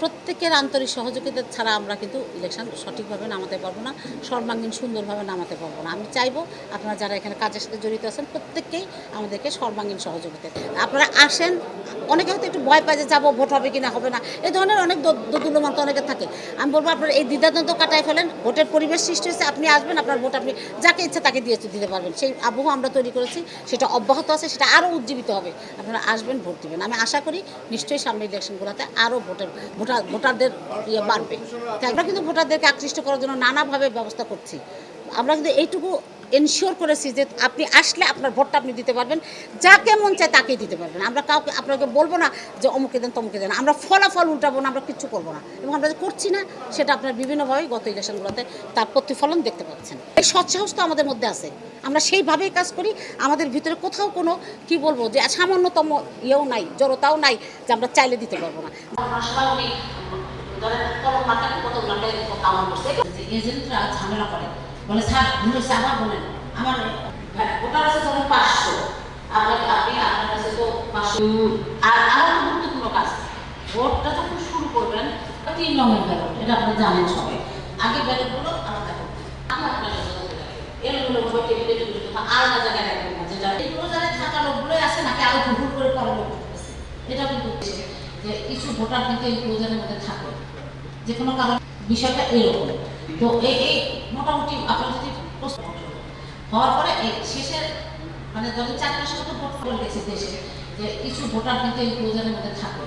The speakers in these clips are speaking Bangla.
প্রত্যেকের আন্তরিক সহযোগিতা ছাড়া আমরা কিন্তু ইলেকশন সঠিকভাবে নামাতে পারব না, সর্বাঙ্গীন সুন্দরভাবে নামাতে পারব না। আমি চাইব আপনারা যারা এখানে কাজের সাথে জড়িত আছেন, প্রত্যেককেই আমাদেরকে সর্বাঙ্গীন সহযোগিতা আপনারা আসেন, অনেকে হয়তো একটু ভয় পায় যে যাব, ভোট হবে কি না হবে না। এই ধরনের অনেক দোদুল্যমান তো অনেকে থাকে। আমি বলব আপনারা এই দ্বিধাদ্বন্দ্ব কাটায় ফেলেন, ভোটের পরিবেশ সৃষ্টি হয়েছে, আপনি আসবেন, আপনার ভোট আপনি যাকে ইচ্ছে তাকে দিয়ে দিতে পারবেন। সেই আবহাওয়া আমরা তৈরি করেছি, সেটা অব্যাহত আছে, সেটা আরও উজ্জীবিত হবে। আপনারা আসবেন, ভোট দিবেন। আমি আশা করি নিশ্চয়ই সামনে ইলেকশনগুলোতে আরও ভোটের ভোটার, ভোটারদের ইয়ে বাড়বে। আমরা কিন্তু ভোটারদেরকে আকৃষ্ট করার জন্য নানাভাবে ব্যবস্থা করছি। আমরা কিন্তু এইটুকু এনশিওর করেছি যে আপনি আসলে আপনার ভোটটা আপনি দিতে পারবেন। যাকে মন চায় তাকেই দিতে পারবেন। আমরা কাউকে, আপনাকে বলব না যে অমুকে দেন, তমুকে দেন। আমরা ফলাফল উল্টাবো না, আমরা কিচ্ছু করব না। এবং আমরা যে করছি না, সেটা আপনার বিভিন্নভাবে গত ইলেকশনগুলোতে তার প্রতিফলন দেখতে পাচ্ছেন। এই সৎসাহস তো আমাদের মধ্যে আছে। আমরা সেইভাবেই কাজ করি। আমাদের ভিতরে কোথাও কোনো, কি বলব, যে সামান্যতম ইয়েও নাই, জড়তাও নাই যে আমরা চাইলে দিতে পারব না। এজেন্টরা ঝামেলা করে। বলে, স্যার ভুল আবার বলেন। আমার ওটার আছে ধরুন পাঁচশো। আপনার আপনি, আপনার কাছে তো পাঁচশো। আর আরও গুরুত্বপূর্ণ কাজ, ভোটটা যখন শুরু করবেন তিন রঙের ব্যালট, এটা আপনি জানেন সবাই। আগে ব্যালটগুলো আলাদা করবেন আমি আপনার কাছে। এগুলো ভোট টেবিলে আলাদা জায়গায় রাখবেন না। যেটা এগুলো যারা থাকা লোকগুলোই আছে নাকি, আরও ভুল করে পরে লোক এটা কিন্তু যে, কিছু ভোটার কিন্তু এই ক্লোজারের মধ্যে থাকে যে কোনো কারণ বিষয়টা এরকম। তো এই মোটামুটি আপনার যদি হওয়ার পরে শেষের মানে চার মাসের ভোট করে গেছে দেশে, যে কিছু ভোটার কিন্তু এই প্রয়োজনের মধ্যে থাকবে।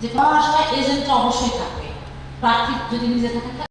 যে কোনো সময় এজেন্টটা অবশ্যই থাকবে। প্রার্থী যদি নিজে থাকেন